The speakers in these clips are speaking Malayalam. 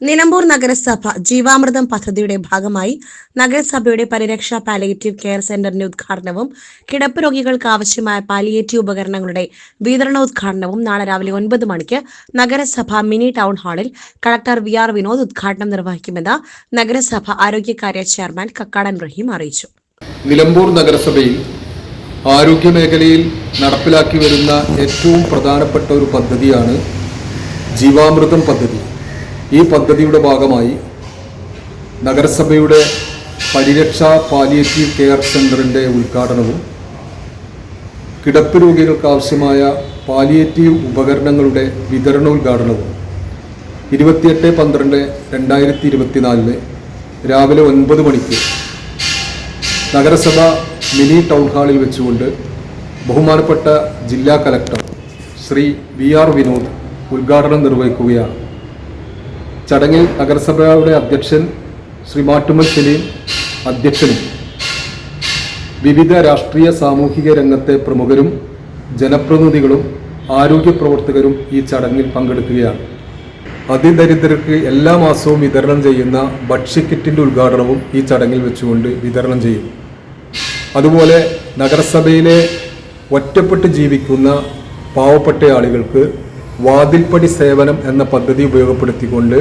നിലമ്പൂർ നഗരസഭ ജീവാമൃതം പദ്ധതിയുടെ ഭാഗമായി നഗരസഭയുടെ പരിരക്ഷ പാലിയേറ്റീവ് കെയർ സെന്ററിന്റെ ഉദ്ഘാടനവും കിടപ്പ് രോഗികൾക്ക് ആവശ്യമായ പാലിയേറ്റീവ് ഉപകരണങ്ങളുടെ വിതരണോദ്ഘാടനവും നാളെ രാവിലെ ഒൻപത് മണിക്ക് നഗരസഭ മിനി ടൗൺ ഹാളിൽ കളക്ടർ വി ആർ വിനോദ് ഉദ്ഘാടനം നിർവഹിക്കുമെന്ന് നഗരസഭ ആരോഗ്യകാര്യ ചെയർമാൻ കക്കാടൻ റഹീം അറിയിച്ചു. നിലമ്പൂർ നഗരസഭയിൽ ആരോഗ്യ മേഖലയിൽ നടപ്പിലാക്കി വരുന്ന ഏറ്റവും പ്രധാനപ്പെട്ട ഒരു പദ്ധതിയാണ് ജീവാമൃതം പദ്ധതി. ഈ പദ്ധതിയുടെ ഭാഗമായി നഗരസഭയുടെ പരിരക്ഷ പാലിയേറ്റീവ് കെയർ സെന്ററിന്റെ ഉദ്ഘാടനവും കിടപ്പ് രോഗികൾക്ക് ആവശ്യമായ പാലിയേറ്റീവ് ഉപകരണങ്ങളുടെ വിതരണോദ്ഘാടനവും ഇരുപത്തിയെട്ട് പന്ത്രണ്ട് രണ്ടായിരത്തി ഇരുപത്തിനാലിന് രാവിലെ ഒൻപത് മണിക്ക് നഗരസഭ മിനി ടൗൺ ഹാളിൽ വെച്ചുകൊണ്ട് ബഹുമാനപ്പെട്ട ജില്ലാ collector Shri V R Vinod ഉദ്ഘാടനം നിർവഹിക്കുകയാണ്. ചടങ്ങിൽ നഗരസഭയുടെ അധ്യക്ഷൻ ശ്രീ മാട്ടുമൽ സലീം അധ്യക്ഷനും വിവിധ രാഷ്ട്രീയ സാമൂഹിക രംഗത്തെ പ്രമുഖരും ജനപ്രതിനിധികളും ആരോഗ്യ പ്രവർത്തകരും ഈ ചടങ്ങിൽ പങ്കെടുക്കുകയാണ്. അതിദരിദ്രർക്ക് എല്ലാ മാസവും വിതരണം ചെയ്യുന്ന ഭക്ഷ്യക്കിറ്റിന്റെ ഉദ്ഘാടനവും ഈ ചടങ്ങിൽ വെച്ചുകൊണ്ട് വിതരണം ചെയ്യും. അതുപോലെ നഗരസഭയിലെ ഒറ്റപ്പെട്ട് ജീവിക്കുന്ന പാവപ്പെട്ട ആളുകൾക്ക് വാതിൽപ്പടി സേവനം എന്ന പദ്ധതി ഉപയോഗപ്പെടുത്തിക്കൊണ്ട്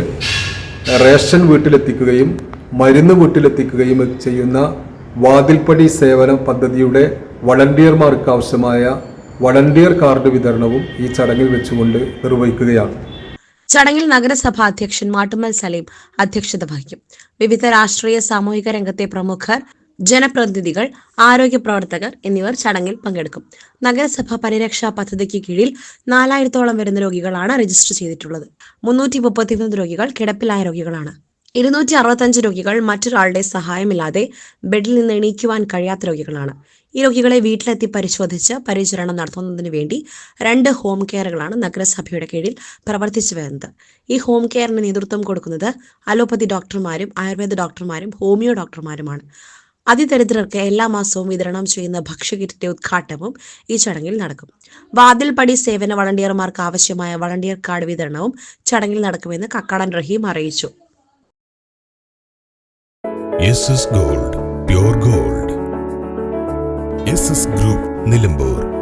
റേഷൻ വീട്ടിലെത്തിക്കുകയും മരുന്ന് വീട്ടിലെത്തിക്കുകയും ചെയ്യുന്ന വാതിൽപ്പടി സേവന പദ്ധതിയുടെ വളണ്ടിയർമാർക്ക് ആവശ്യമായ വളണ്ടിയർ കാർഡ് വിതരണവും ഈ ചടങ്ങിൽ വെച്ചുകൊണ്ട് നിർവഹിക്കുകയാണ്. ചടങ്ങിൽ നഗരസഭാ അധ്യക്ഷൻ മാട്ടുമൽ സലീം അധ്യക്ഷത വഹിക്കും. വിവിധ രാഷ്ട്രീയ സാമൂഹിക രംഗത്തെ പ്രമുഖർ ജനപ്രതിനിധികൾ ആരോഗ്യ പ്രവർത്തകർ എന്നിവർ ചടങ്ങിൽ പങ്കെടുക്കും. നഗരസഭ പരിരക്ഷാ പദ്ധതിക്ക് കീഴിൽ നാലായിരത്തോളം വരുന്ന രോഗികളാണ് രജിസ്റ്റർ ചെയ്തിട്ടുള്ളത്. മുന്നൂറ്റി മുപ്പത്തിമൂന്ന് രോഗികൾ കിടപ്പിലായ രോഗികളാണ്. ഇരുന്നൂറ്റി അറുപത്തഞ്ച് രോഗികൾ മറ്റൊരാളുടെ സഹായമില്ലാതെ ബെഡിൽ നിന്ന് എണീക്കുവാൻ കഴിയാത്ത രോഗികളാണ്. ഈ രോഗികളെ വീട്ടിലെത്തി പരിശോധിച്ച് പരിചരണം നടത്തുന്നതിന് വേണ്ടി രണ്ട് ഹോം കെയറുകളാണ് നഗരസഭയുടെ കീഴിൽ പ്രവർത്തിച്ചു വരുന്നത്. ഈ ഹോം കെയറിന് നേതൃത്വം കൊടുക്കുന്നത് അലോപ്പതി ഡോക്ടർമാരും ആയുർവേദ ഡോക്ടർമാരും ഹോമിയോ ഡോക്ടർമാരുമാണ്. അതിദരിദ്രർക്ക് എല്ലാ മാസവും വിതരണം ചെയ്യുന്ന ഭക്ഷ്യകിറ്റിന്റെ ഉദ്ഘാടനവും ഈ ചടങ്ങിൽ നടക്കും. വാതിൽപടി സേവന വളണ്ടിയർമാർക്ക് ആവശ്യമായ വളണ്ടിയർ കാർഡ് വിതരണവും ചടങ്ങിൽ നടക്കുമെന്ന് കക്കാടൻ റഹീം അറിയിച്ചു. Gold gold group Nilambur